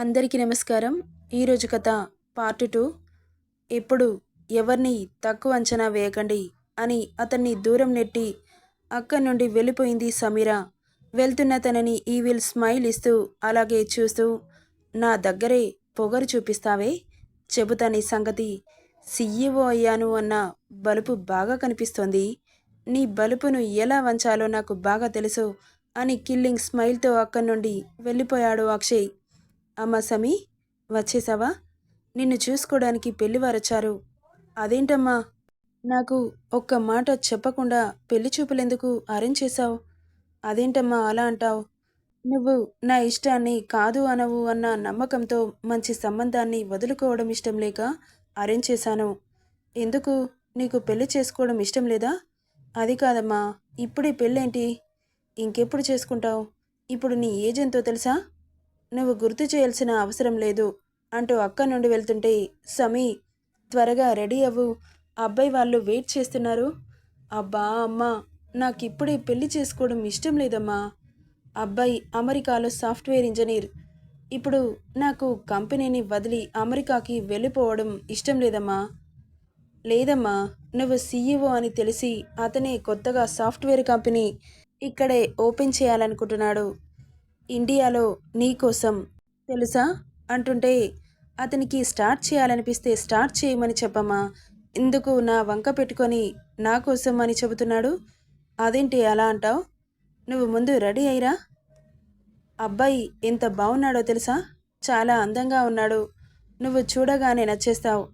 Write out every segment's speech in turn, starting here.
అందరికీ నమస్కారం. ఈరోజు కథ పార్ట్ టూ. ఎప్పుడు ఎవరిని తక్కువ అంచనా వేయకండి అని అతన్ని దూరం నెట్టి అక్కడి నుండి వెళ్ళిపోయింది సమీర. వెళ్తున్న తనని ఈవిల్ స్మైల్ ఇస్తూ అలాగే చూస్తూ నా దగ్గరే పొగరు చూపిస్తావే? చెబుతాని సంగతి. సీఈఓ అయ్యాను అన్న బలుపు బాగా కనిపిస్తోంది. నీ బలుపును ఎలా వంచాలో నాకు బాగా తెలుసు అని కిల్లింగ్ స్మైల్తో అక్కడి నుండి వెళ్ళిపోయాడు అక్షయ్. అమ్మ సమీ వచ్చేసావా? నిన్ను చూసుకోవడానికి పెళ్ళివారొచ్చారు అదేంటమ్మా? నాకు ఒక్క మాట చెప్పకుండా పెళ్ళి చూపులెందుకు అరేంజ్ చేశావు? అదేంటమ్మా అలా అంటావు? నువ్వు నా ఇష్టాన్ని కాదు అనవు అన్న నమ్మకంతో మంచి సంబంధాన్ని వదులుకోవడం ఇష్టం లేక అరేంజ్ చేశాను. ఎందుకు? నీకు పెళ్ళి చేసుకోవడం ఇష్టం లేదా? అది కాదమ్మా ఇప్పుడే పెళ్ళేంటి? ఇంకెప్పుడు చేసుకుంటావు? ఇప్పుడు నీ ఏజ్ ఎంతో తెలుసా? నువ్వు గుర్తు చేయాల్సిన అవసరం లేదు అంటూ అక్క నుండి వెళ్తుంటే సమీ త్వరగా రెడీ అవ్వు. అబ్బాయి వాళ్ళు వెయిట్ చేస్తున్నారు. అబ్బా అమ్మా నాకిప్పుడే పెళ్ళి చేసుకోవడం ఇష్టం లేదమ్మా. అబ్బాయి అమెరికాలో సాఫ్ట్వేర్ ఇంజనీర్. ఇప్పుడు నాకు కంపెనీని వదిలి అమెరికాకి వెళ్ళిపోవడం ఇష్టం లేదమ్మా. లేదమ్మా నువ్వు సీఈఓ అని తెలిసి అతనే కొత్తగా సాఫ్ట్వేర్ కంపెనీ ఇక్కడే ఓపెన్ చేయాలనుకుంటున్నాడు. ఇండియాలో నీకోసం తెలుసా? అంటుంటే అతనికి స్టార్ట్ చేయాలనిపిస్తే స్టార్ట్ చేయమని చెప్పమ్మా. ఎందుకు నా వంక పెట్టుకొని నా కోసం అని చెబుతున్నాడు? అదేంటి అలా అంటావు? నువ్వు ముందు రెడీ అయ్యిరా. అబ్బాయి ఎంత బాగున్నాడో తెలుసా? చాలా అందంగా ఉన్నాడు. నువ్వు చూడగానే నచ్చేస్తావు.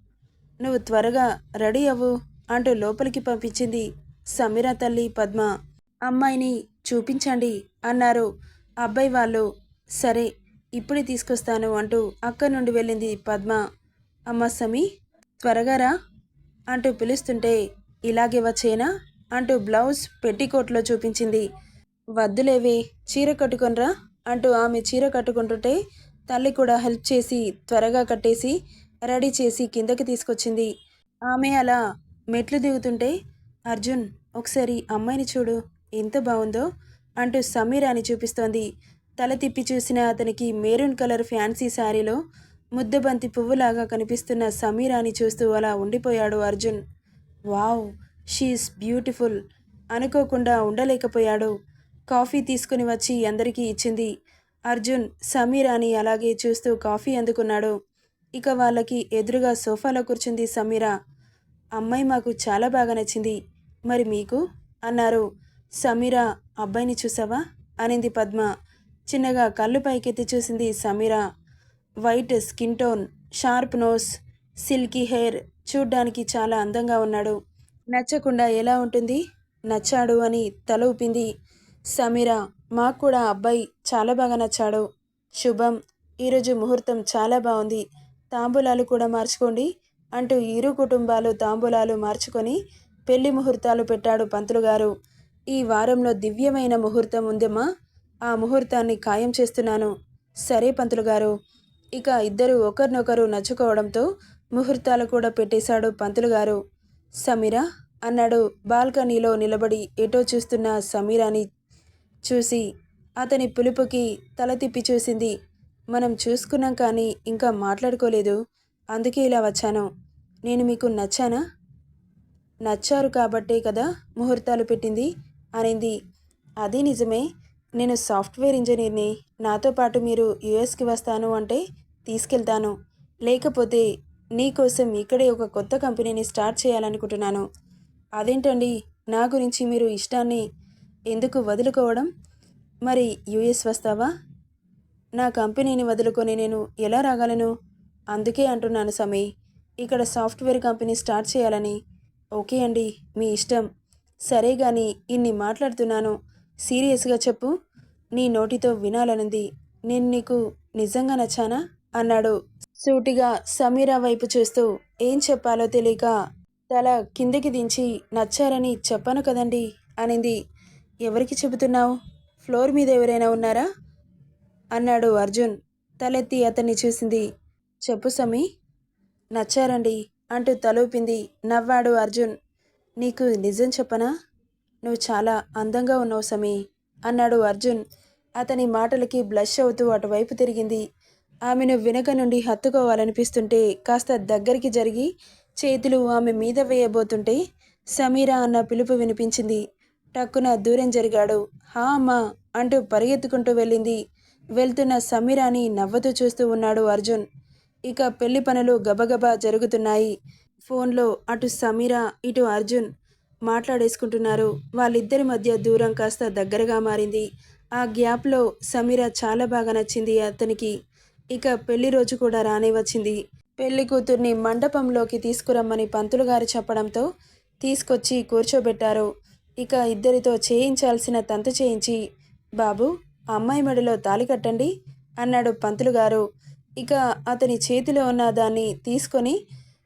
నువ్వు త్వరగా రెడీ అవ్వు అంటూ లోపలికి పంపించింది సమీర తల్లి పద్మ. అమ్మాయిని చూపించండి అన్నారు. అబ్బాయి వాళ్ళు సరే ఇప్పుడే తీసుకొస్తాను అంటూ అక్కడి నుండి వెళ్ళింది పద్మ. అమ్మ సమీ త్వరగా రా అంటూ పిలుస్తుంటే ఇలాగే వచ్చేనా అంటూ బ్లౌజ్ పెట్టికోట్లో చూపించింది. వద్దులేవే చీర కట్టుకొనరా అంటూ ఆమె చీర కట్టుకుంటుంటే తల్లి కూడా హెల్ప్ చేసి త్వరగా కట్టేసి రెడీ చేసి కిందకి తీసుకొచ్చింది. ఆమె అలా మెట్లు దిగుతుంటే అర్జున్ ఒకసారి అమ్మాయిని చూడు ఎంత బాగుందో అంటూ సమీరాని చూపిస్తోంది. తల తిప్పి చూసిన అతనికి మెరూన్ కలర్ ఫ్యాన్సీ శారీలో ముద్దబంతి పువ్వులాగా కనిపిస్తున్న సమీరాని చూస్తూ అలా ఉండిపోయాడు అర్జున్. Wow she is beautiful. అనుకోకుండా ఉండలేకపోయాడు. కాఫీ తీసుకుని వచ్చి అందరికీ ఇచ్చింది. అర్జున్ సమీరాని అలాగే చూస్తూ కాఫీ అందుకున్నాడు. ఇక వాళ్ళకి ఎదురుగా సోఫాలో కూర్చుంది సమీర. అమ్మాయి మాకు చాలా బాగా నచ్చింది. మరి మీకు? అన్నారు. సమీరా అబ్బాయిని చూసావా? అనింది పద్మ. చిన్నగా కళ్ళు పైకెత్తి చూసింది Sameera. White skin tone sharp nose silky hair చూడ్డానికి చాలా అందంగా ఉన్నాడు. నచ్చకుండా ఎలా ఉంటుంది? నచ్చాడు అని తల ఊపింది సమీర. మాకు కూడా అబ్బాయి చాలా బాగా నచ్చాడు. శుభం ఈరోజు ముహూర్తం చాలా బాగుంది. తాంబూలాలు కూడా మార్చుకోండి అంటూ ఇరు కుటుంబాలు తాంబూలాలు మార్చుకొని పెళ్ళి ముహూర్తాలు పెట్టాడు పంతులు గారు. ఈ వారంలో దివ్యమైన ముహూర్తం ఉందమ్మా ఆ ముహూర్తాన్ని ఖాయం చేస్తున్నాను. సరే పంతులు గారు. ఇక ఇద్దరు ఒకరినొకరు నచ్చుకోవడంతో ముహూర్తాలు కూడా పెట్టేశాడు పంతులు గారు. సమీరా అన్నాడు. బాల్కనీలో నిలబడి ఎటో చూస్తున్న సమీరాని చూసి అతని పిలుపుకి తల తిప్పి చూసింది. మనం చూసుకున్నాం కానీ ఇంకా మాట్లాడుకోలేదు. అందుకే ఇలా వచ్చాను. నేను మీకు నచ్చానా? నచ్చారు కాబట్టే కదా ముహూర్తాలు పెట్టింది. అనింది. అది నిజమే. నేను సాఫ్ట్వేర్ ఇంజనీర్ని. నాతో పాటు మీరు యుఎస్కి వస్తాను అంటే తీసుకెళ్తాను. లేకపోతే నీకోసం ఇక్కడే ఒక కొత్త కంపెనీని స్టార్ట్ చేయాలనుకుంటున్నాను. అదేంటండి? నా గురించి మీరు ఇష్టాన్ని ఎందుకు వదులుకోవడం? మరి యుఎస్ వస్తావా? నా కంపెనీని వదులుకొని నేను ఎలా రాగలను? అందుకే అంటున్నాను సమీ. ఇక్కడ సాఫ్ట్వేర్ కంపెనీ స్టార్ట్ చేయాలని. ఓకే అండి. మీ ఇష్టం. సరే గాని ఇన్ని మాట్లాడుతున్నాను. సీరియస్గా చెప్పు. నీ నోటితో వినాలనుంది. నేను నీకు నిజంగా నచ్చానా? అన్నాడు. సూటిగా సమీరా వైపు చూస్తూ ఏం చెప్పాలో తెలియక తల కిందకి దించి నచ్చారని చెప్పను కదండి అనింది. ఎవరికి చెబుతున్నావు? ఫ్లోర్ మీద ఎవరైనా ఉన్నారా? అన్నాడు అర్జున్. తలెత్తి అతన్ని చూసింది. చెప్పు సమీ. నచ్చారండి అంటూ తలూపింది నవ్వాడు అర్జున్. నీకు నిజం చెప్పనా? నువ్వు చాలా అందంగా ఉన్నావు సమీ అన్నాడు అర్జున్. అతని మాటలకి బ్లష్ అవుతూ అటువైపు తిరిగింది. ఆమెను వెనుక నుండి హత్తుకోవాలనిపిస్తుంటే కాస్త దగ్గరికి జరిగి చేతులు ఆమె మీద వేయబోతుంటే సమీరా అన్న పిలుపు వినిపించింది. టక్కున దూరం జరిగాడు. హా అమ్మా అంటూ పరిగెత్తుకుంటూ వెళ్ళింది. వెళ్తున్న సమీరాని నవ్వుతూ చూస్తూ ఉన్నాడు అర్జున్. ఇక పెళ్ళి పనులు గబగబా జరుగుతున్నాయి. ఫోన్లో అటు సమీర ఇటు అర్జున్ మాట్లాడేసుకుంటున్నారు. వాళ్ళిద్దరి మధ్య దూరం కాస్త దగ్గరగా మారింది. ఆ గ్యాప్లో సమీర చాలా బాగా నచ్చింది అతనికి. ఇక పెళ్ళి రోజు కూడా రానే వచ్చింది. పెళ్ళి కూతుర్ని మండపంలోకి తీసుకురమ్మని పంతులు గారు చెప్పడంతో తీసుకొచ్చి కూర్చోబెట్టారు. ఇక ఇద్దరితో చేయించాల్సిన తంతు చేయించి బాబు అమ్మాయి మెడలో తాలి కట్టండి అన్నాడు పంతులు గారు. ఇక అతని చేతిలో ఉన్న దాన్ని తీసుకొని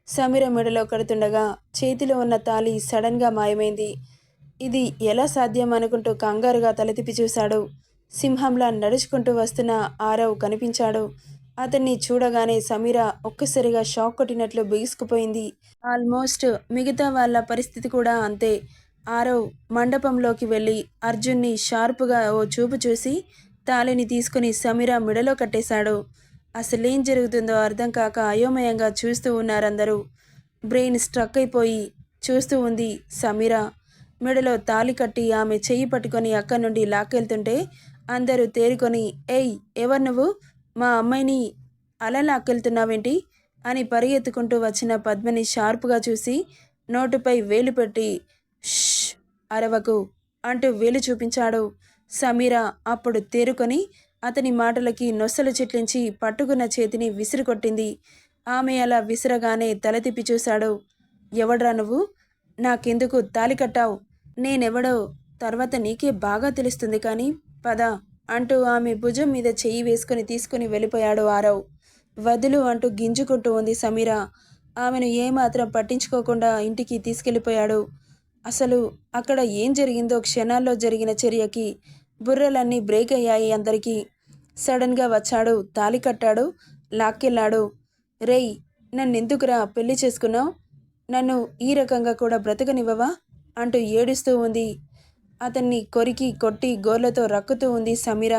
సమీర మెడలో కడుతుండగా చేతిలో ఉన్న తాలి సడన్గా మాయమైంది. ఇది ఎలా సాధ్యం అనుకుంటూ కంగారుగా తలతిపి చూశాడు. సింహంలా నడుచుకుంటూ వస్తున్న ఆరవ్ కనిపించాడు. అతన్ని చూడగానే సమీర ఒక్కసారిగా షాక్ కొట్టినట్లు బిగుసుకుపోయింది. ఆల్మోస్ట్ మిగతా వాళ్ళ పరిస్థితి కూడా అంతే. ఆరవ్ మండపంలోకి వెళ్ళి అర్జున్ని షార్పుగా ఓ చూపు చూసి తాళిని తీసుకుని సమీర మెడలో కట్టేశాడు. అసలేం జరుగుతుందో అర్థం కాక అయోమయంగా చూస్తూ ఉన్నారందరూ. బ్రెయిన్ స్ట్రక్ అయిపోయి చూస్తూ ఉంది సమీర. మెడలో తాలి కట్టి ఆమె చెయ్యి పట్టుకొని అక్కడి నుండి లాక్కెళ్తుంటే అందరూ తేరుకొని ఏయ్ ఎవరు నువ్వు? మా అమ్మాయిని అలా లాక్కెళ్తున్నావేంటి? అని పరిగెత్తుకుంటూ వచ్చిన పద్మని షార్ప్గా చూసి నోటుపై వేలు పెట్టి ష్ అరవకు అంటూ వేలు చూపించాడు సమీర. అప్పుడు తేరుకొని అతని మాటలకి నొస్సలు చిట్లించి పట్టుకున్న చేతిని విసిరికొట్టింది. ఆమె అలా విసిరగానే తల తిప్పి చూశాడు. ఎవడ్రా నువ్వు? నాకెందుకు తాలి కట్టావు? నేనెవడో? తర్వాత నీకే బాగా తెలుస్తుంది కానీ పద అంటూ ఆమె భుజం మీద చెయ్యి వేసుకుని తీసుకుని వెళ్ళిపోయాడు ఆరవ్. వదులు అంటూ గింజుకుంటూ ఉంది సమీర. ఆమెను ఏమాత్రం పట్టించుకోకుండా ఇంటికి తీసుకెళ్ళిపోయాడు. అసలు అక్కడ ఏం జరిగిందో క్షణాల్లో జరిగిన చర్యకి బుర్రలన్నీ బ్రేక్ అయ్యాయి. అందరికీ సడన్గా వచ్చాడు తాలి కట్టాడు లాక్కెళ్ళాడు. రేయ్ నన్నెందుకురా పెళ్ళి చేసుకున్నావు? నన్ను ఈ రకంగా కూడా బ్రతకనివ్వవా? అంటూ ఏడుస్తూ ఉంది. అతన్ని కొరికి కొట్టి గోర్లతో రక్కుతూ ఉంది సమీర.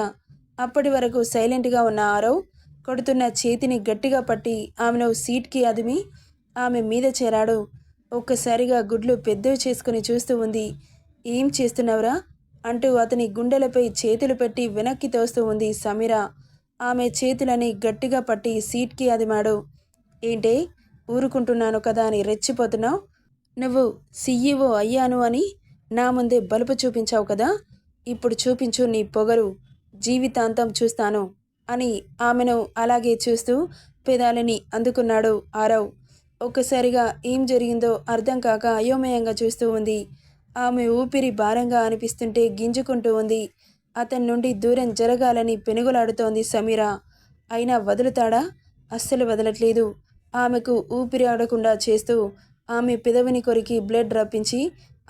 అప్పటి వరకు సైలెంట్గా ఉన్న ఆరవ్ కొడుతున్న చేతిని గట్టిగా పట్టి ఆమెను సీట్కి అదిమి ఆమె మీద చేరాడు. ఒక్కసారిగా గుడ్లు పెద్దవి చేసుకుని చూస్తూ ఉంది. ఏం చేస్తున్నావురా? అంటూ అతని గుండెలపై చేతులు పెట్టి వెనక్కి తోస్తూ ఉంది సమీర. ఆమె చేతులని గట్టిగా పట్టి సీట్కి అదిమాడు. ఏంటే? ఊరుకుంటున్నాను కదా అని రెచ్చిపోతున్నావు? నువ్వు సీఈఓ అయ్యాను అని నా ముందే బలుపు చూపించావు కదా? ఇప్పుడు చూపించు నీ పొగరు. జీవితాంతం చూస్తాను అని ఆమెను అలాగే చూస్తూ పెదాలని అందుకున్నాడు ఆరవ్. ఒక్కసారిగా ఏం జరిగిందో అర్థం కాక అయోమయంగా చూస్తూ ఉంది. ఆమె ఊపిరి భారంగా అనిపిస్తుంటే గింజుకుంటూ ఉంది. అతని నుండి దూరం జరగాలని పెనుగులాడుతోంది సమీర. అయినా వదులుతాడా? అస్సలు వదలట్లేదు. ఆమెకు ఊపిరి ఆడకుండా చేస్తూ ఆమె పెదవిని కొరికి బ్లడ్ రప్పించి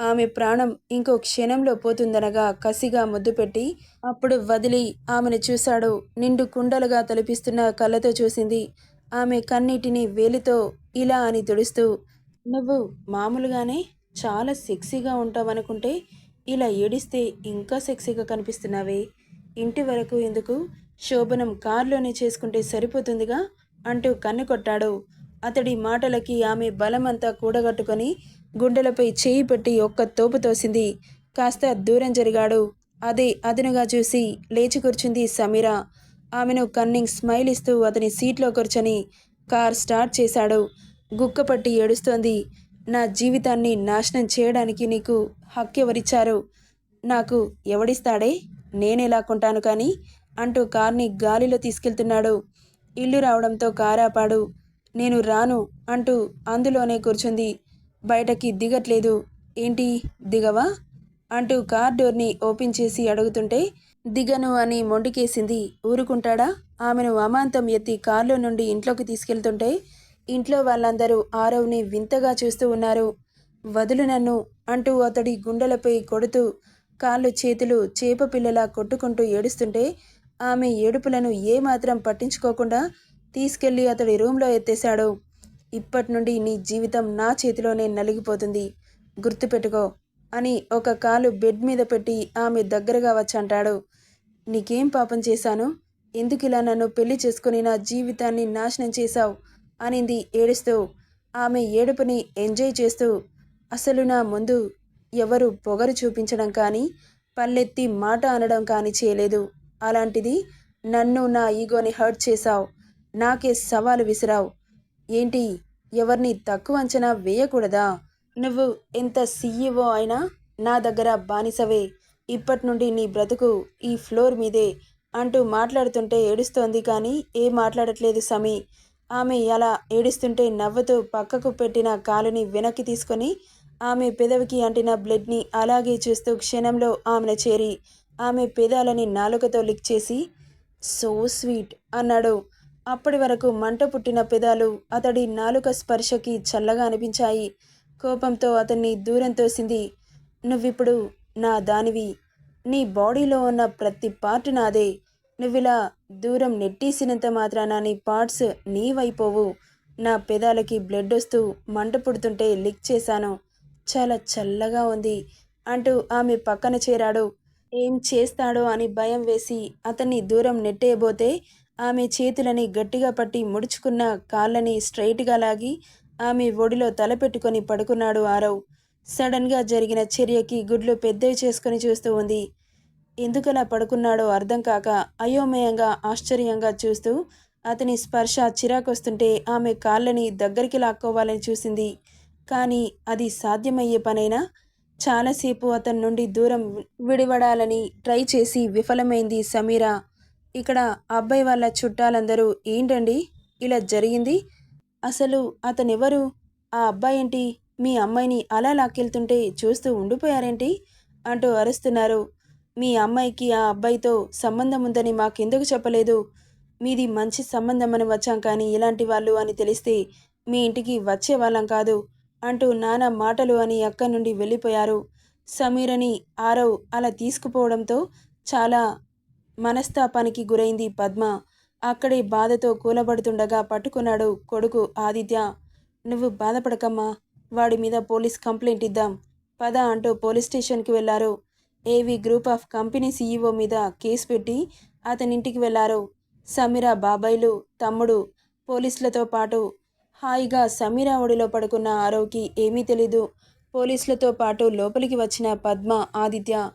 ఆమె ప్రాణం ఇంకో క్షణంలో పోతుందనగా కసిగా ముద్దు పెట్టి అప్పుడు వదిలి ఆమెను చూశాడు. నిండు కుండలుగా తలపిస్తున్న కళ్ళతో చూసింది. ఆమె కన్నీటిని వేలితో ఇలా అని తుడుస్తూ నువ్వు మామూలుగానే చాలా సెక్సీగా ఉంటావనుకుంటే ఇలా ఏడిస్తే ఇంకా సెక్సీగా కనిపిస్తున్నావే. ఇంటి వరకు ఎందుకు? శోభనం కారులోనే చేసుకుంటే సరిపోతుందిగా? అంటూ కన్ను కొట్టాడు. అతడి మాటలకి ఆమె బలమంతా కూడగట్టుకొని గుండెలపై చేయి పెట్టి ఒక్క తోపు తోసింది. కాస్త దూరం జరిగాడు. అదే అదనుగా చూసి లేచి కూర్చుంది సమీర. ఆమెను కన్నింగ్ స్మైల్ ఇస్తూ అతని సీట్లో కూర్చొని కార్ స్టార్ట్ చేశాడు. గుక్కపట్టి ఏడుస్తోంది. నా జీవితాన్ని నాశనం చేయడానికి నీకు హక్కు ఎవరిచ్చారు నాకు ఎవడిస్తాడే? నేనేలా కొంటాను కానీ? అంటూ కార్ని గాలిలో తీసుకెళ్తున్నాడు. ఇల్లు రావడంతో కారాపాడు నేను రాను అంటూ అందులోనే కూర్చుంది. బయటకి దిగట్లేదు. ఏంటి? దిగవా? అంటూ కార్ డోర్ని ఓపెన్ చేసి అడుగుతుంటే దిగను అని మొండికేసింది. ఊరుకుంటాడా? ఆమెను అమాంతం ఎత్తి కారులో నుండి ఇంట్లోకి తీసుకెళ్తుంటే ఇంట్లో వాళ్ళందరూ ఆరవ్ని వింతగా చూస్తూ ఉన్నారు. వదులు నన్ను అంటూ అతడి గుండెలపై కొడుతూ కాళ్ళు చేతులు చేప పిల్లలా కొట్టుకుంటూ ఏడుస్తుంటే ఆమె ఏడుపులను ఏమాత్రం పట్టించుకోకుండా తీసుకెళ్ళి అతడి రూంలో ఎత్తేశాడు. ఇప్పటి నుండి నీ జీవితం నా చేతిలోనే నలిగిపోతుంది. గుర్తుపెట్టుకో అని ఒక కాలు బెడ్ మీద పెట్టి ఆమె దగ్గరగా వచ్చి అంటాడు నీకేం పాపం చేశాను? ఎందుకు ఇలా నన్ను పెళ్ళి చేసుకుని నా జీవితాన్ని నాశనం చేశావు? అనింది ఏడుస్తూ. ఆమె ఏడుపుని ఎంజాయ్ చేస్తూ అసలు నా ముందు ఎవరు పొగరు చూపించడం కానీ పల్లెత్తి మాట అనడం కానీ చేయలేదు. అలాంటిది నన్ను నా ఈగోని హర్ట్ చేశావు. నాకే సవాలు విసిరావు. ఏంటి ఎవరిని తక్కువ అంచనా వేయకూడదా? నువ్వు ఎంత సీఈఓ అయినా నా దగ్గర బానిసవే. ఇప్పటి నుండి నీ బ్రతుకు ఈ ఫ్లోర్ మీదే అంటూ మాట్లాడుతుంటే ఏడుస్తోంది కానీ ఏం మాట్లాడట్లేదు సమీ. ఆమె అలా ఏడుస్తుంటే నవ్వుతూ పక్కకు పెట్టిన కాలుని వెనక్కి తీసుకొని ఆమె పెదవికి అంటిన బ్లడ్ని అలాగే చూస్తూ క్షణంలో ఆమెను చేరి ఆమె పెదాలని నాలుకతో లిక్ చేసి సో స్వీట్ అన్నాడు. అప్పటి వరకు మంట పుట్టిన పెదాలు అతడి నాలుక స్పర్శకి చల్లగా అనిపించాయి. కోపంతో అతన్ని దూరం తోసింది నువ్విప్పుడు నా దానివి. నీ బాడీలో ఉన్న ప్రతి పార్ట్ నాదే. నువ్విలా దూరం నెట్టేసినంత మాత్రాన నీ పార్ట్స్ నీవైపోవు. నా పెదాలకి బ్లడ్ వస్తూ మంట పుడుతుంటే లిక్ చేశాను. చాలా చల్లగా ఉంది అంటూ ఆమె పక్కన చేరాడు. ఏం చేస్తాడో అని భయం వేసి అతన్ని దూరం నెట్టేయబోతే ఆమె చేతులని గట్టిగా పట్టి ముడుచుకున్న కాళ్ళని స్ట్రైట్గా లాగి ఆమె ఒడిలో తలపెట్టుకొని పడుకున్నాడు ఆరవ్. సడన్గా జరిగిన చర్యకి గుడ్లు పెద్దవి చేసుకుని చూస్తూ ఉంది. ఎందుకలా పడుకున్నాడో అర్థం కాక అయోమయంగా ఆశ్చర్యంగా చూస్తూ అతని స్పర్శ చిరాకొస్తుంటే ఆమె కాళ్ళని దగ్గరికి లాక్కోవాలని చూసింది. కానీ అది సాధ్యమయ్యే పనైనా? చాలాసేపు అతని నుండి దూరం విడివడాలని ట్రై చేసి విఫలమైంది సమీరా. ఇక్కడ అబ్బాయి వాళ్ళ చుట్టాలందరూ ఏంటండి? ఇలా జరిగింది? అసలు అతనెవరు? ఆ అబ్బాయి ఏంటి? మీ అమ్మాయిని అలా లాక్కెళ్తుంటే చూస్తూ ఉండిపోయారేంటి? అంటూ అరుస్తున్నారు. మీ అమ్మాయికి ఆ అబ్బాయితో సంబంధం ఉందని మాకెందుకు చెప్పలేదు? మీది మంచి సంబంధం అని వచ్చాం కానీ ఇలాంటి వాళ్ళు అని తెలిస్తే మీ ఇంటికి వచ్చే వాళ్ళం కాదు అంటూ నానా మాటలు అని అక్క నుండి వెళ్ళిపోయారు. సమీరని ఆరవ్ అలా తీసుకుపోవడంతో చాలా మనస్తాపానికి గురైంది పద్మ. అక్కడే బాధతో కూలబడుతుండగా పట్టుకున్నాడు కొడుకు ఆదిత్య. నువ్వు బాధపడకమ్మా వాడి మీద పోలీస్ కంప్లైంట్ ఇద్దాం పద అంటూ పోలీస్ స్టేషన్కి వెళ్ళారు AV group of company CEO మీద కేసు పెట్టి అతని ఇంటికి వెళ్ళారు. సమీరా బాబాయిలు తమ్ముడు పోలీసులతో పాటు హాయిగా సమీరా ఒడిలో పడుకున్న ఆరవ్కి ఏమీ తెలీదు. పోలీసులతో పాటు లోపలికి వచ్చిన పద్మ ఆదిత్య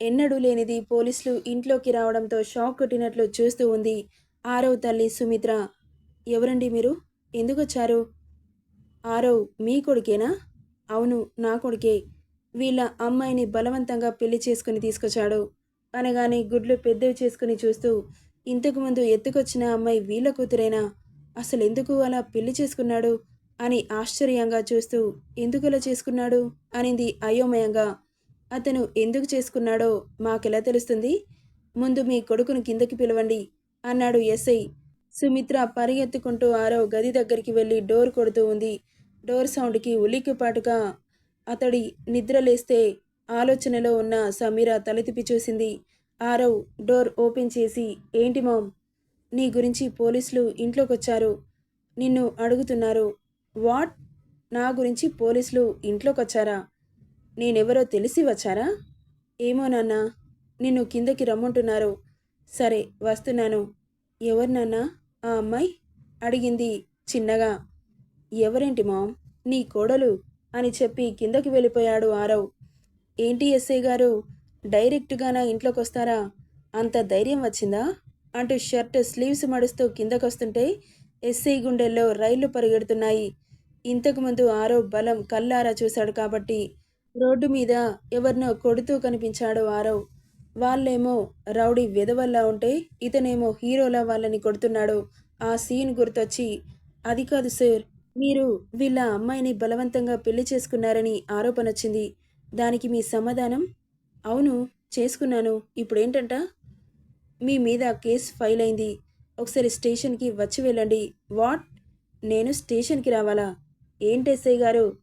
ఎన్నడూ లేనిది పోలీసులు ఇంట్లోకి రావడంతో షాక్ కొట్టినట్లు చూస్తూ ఉంది ఆరవ్ తల్లి సుమిత్ర. ఎవరండి మీరు? ఎందుకు వచ్చారు? ఆరవ్ మీ కొడుకేనా? అవును నా కొడుకే. వీళ్ళ అమ్మాయిని బలవంతంగా పెళ్ళి చేసుకుని తీసుకొచ్చాడు. అనగానే గుడ్లు పెద్దవి చేసుకుని చూస్తూ ఇంతకుముందు ఎత్తుకొచ్చిన అమ్మాయి వీళ్ళ కూతురేనా? అసలు ఎందుకు అలా పెళ్ళి చేసుకున్నాడు? అని ఆశ్చర్యంగా చూస్తూ ఎందుకు అలా చేసుకున్నాడు? అనింది అయోమయంగా. అతను ఎందుకు చేసుకున్నాడో మాకెలా తెలుస్తుంది? ముందు మీ కొడుకును కిందకి పిలవండి అన్నాడు ఎస్ఐ. సుమిత్ర పరిగెత్తుకుంటూ ఆరో గది దగ్గరికి వెళ్ళి డోర్ కొడుతూ ఉంది. డోర్ సౌండ్కి ఉలిక్కిపాటుగా అతడి నిద్రలేస్తే ఆలోచనలో ఉన్న సమీర తలతిపి చూసింది. ఆరవ్ డోర్ ఓపెన్ చేసి ఏంటి మామ్? నీ గురించి పోలీసులు ఇంట్లోకి వచ్చారు నిన్ను అడుగుతున్నారు. వాట్? నా గురించి పోలీసులు ఇంట్లోకి వచ్చారా నేనెవరో తెలిసి వచ్చారా? ఏమో నాన్న నిన్ను కిందకి రమ్మంటున్నారు. సరే వస్తున్నాను. ఎవరు నాన్న? ఆ అమ్మాయి? అడిగింది చిన్నగా. ఎవరేంటి మామ్? నీ కోడలు అని చెప్పి కిందకి వెళ్ళిపోయాడు ఆరవ్. ఏంటి ఎస్ఐ గారు? డైరెక్ట్గా నా ఇంట్లోకి వస్తారా అంత ధైర్యం వచ్చిందా? అంటూ షర్ట్ స్లీవ్స్ మడుస్తూ కిందకొస్తుంటే ఎస్ఐ గుండెల్లో రైళ్ళు పరిగెడుతున్నాయి. ఇంతకుముందు ఆరో బలం కల్లారా చూశాడు కాబట్టి రోడ్డు మీద ఎవరినో కొడుతూ కనిపించాడు ఆరవ్. వాళ్ళేమో రౌడీ వెదవల్లా ఉంటే ఇతనేమో హీరోలా వాళ్ళని కొడుతున్నాడు. ఆ సీన్ గుర్తొచ్చి అది కాదు సార్ మీరు వీళ్ళ అమ్మాయిని బలవంతంగా పెళ్ళి చేసుకున్నారని ఆరోపణ వచ్చింది. దానికి మీ సమాధానం? అవును చేసుకున్నాను. ఇప్పుడేంటంట? మీ మీద కేసు ఫైల్ అయింది. ఒకసారి స్టేషన్కి వచ్చి వెళ్ళండి. వాట్? నేను స్టేషన్కి రావాలా? ఏంటి గారు?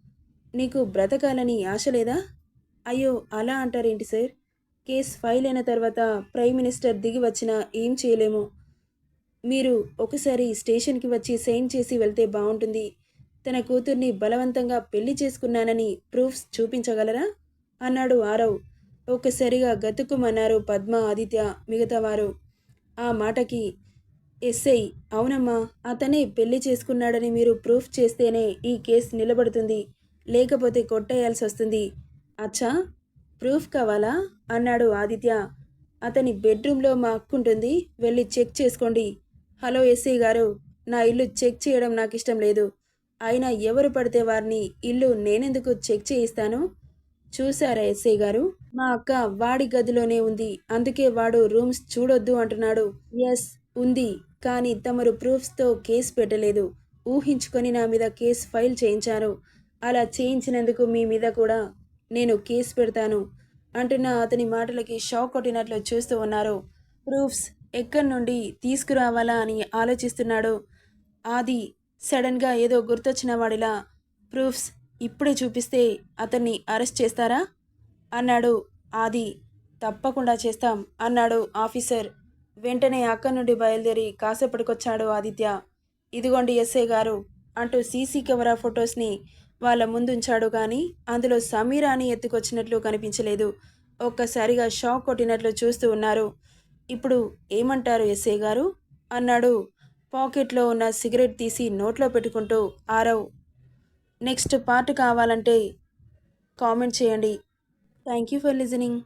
నీకు బ్రతకాలని ఆశ లేదా? అయ్యో అలా అంటారేంటి సార్? కేసు ఫైల్ అయిన తర్వాత ప్రైమ్ మినిస్టర్ దిగి వచ్చినా ఏం చేయలేము. మీరు ఒకసారి స్టేషన్కి వచ్చి సైన్ చేసి వెళ్తే బాగుంటుంది. తన కూతుర్ని బలవంతంగా పెళ్ళి చేసుకున్నానని ప్రూఫ్స్ చూపించగలరా? అన్నాడు ఆరవ్. ఒక్కసారిగా గతుకుమన్నారు పద్మ ఆదిత్య మిగతావారు ఆ మాటకి ఎస్ఐ అవునమ్మా అతనే పెళ్ళి చేసుకున్నాడని మీరు ప్రూఫ్ చేస్తేనే ఈ కేసు నిలబడుతుంది లేకపోతే కొట్టేయాల్సి వస్తుంది. అచ్చా ప్రూఫ్ కావాలా? అన్నాడు ఆదిత్య. అతని బెడ్రూమ్లో మా అక్కుంటుంది వెళ్ళి చెక్ చేసుకోండి. హలో ఎస్ఐ గారు నా ఇల్లు చెక్ చేయడం నాకు ఇష్టం లేదు. అయినా ఎవరు పడితే వారిని ఇల్లు నేనెందుకు చెక్ చేయిస్తాను? చూసారా ఎస్ఐ గారు? మా అక్క వాడి గదిలోనే ఉంది. అందుకే వాడు రూమ్స్ చూడొద్దు అంటున్నాడు. ఎస్ ఉంది. కానీ తమరు ప్రూఫ్స్తో కేసు పెట్టలేదు. ఊహించుకొని నా మీద కేసు ఫైల్ చేయించారు. అలా చేయించినందుకు మీ మీద కూడా నేను కేసు పెడతాను అంటున్న అతని మాటలకి షాక్ కొట్టినట్లు చూస్తూ ఉన్నారు. ప్రూఫ్స్ ఎక్కడి నుండి తీసుకురావాలా అని ఆలోచిస్తున్నాడు. ఆది సడన్గా ఏదో గుర్తొచ్చిన వాడిలా ప్రూఫ్స్ ఇప్పుడే చూపిస్తే అతన్ని అరెస్ట్ చేస్తారా? అన్నాడు. ఆది తప్పకుండా చేస్తాం అన్నాడు ఆఫీసర్. వెంటనే అక్కడి నుండి బయలుదేరి కాసేపటికొచ్చాడు ఆదిత్య. ఇదిగోండి ఎస్ఐ గారు అంటూ సీసీ కెమెరా ఫొటోస్ని వాళ్ళ ముందుంచాడు కానీ అందులో సమీరాని ఎత్తుకొచ్చినట్లు కనిపించలేదు. ఒక్కసారిగా షాక్ కొట్టినట్లు చూస్తూ ఉన్నారు. ఇప్పుడు ఏమంటారు ఎస్ఐ గారు? అన్నాడు. పాకెట్లో ఉన్న సిగరెట్ తీసి నోట్లో పెట్టుకుంటూ ఆరవ్ నెక్స్ట్ పార్ట్ కావాలంటే కామెంట్ చేయండి. Thank you for listening.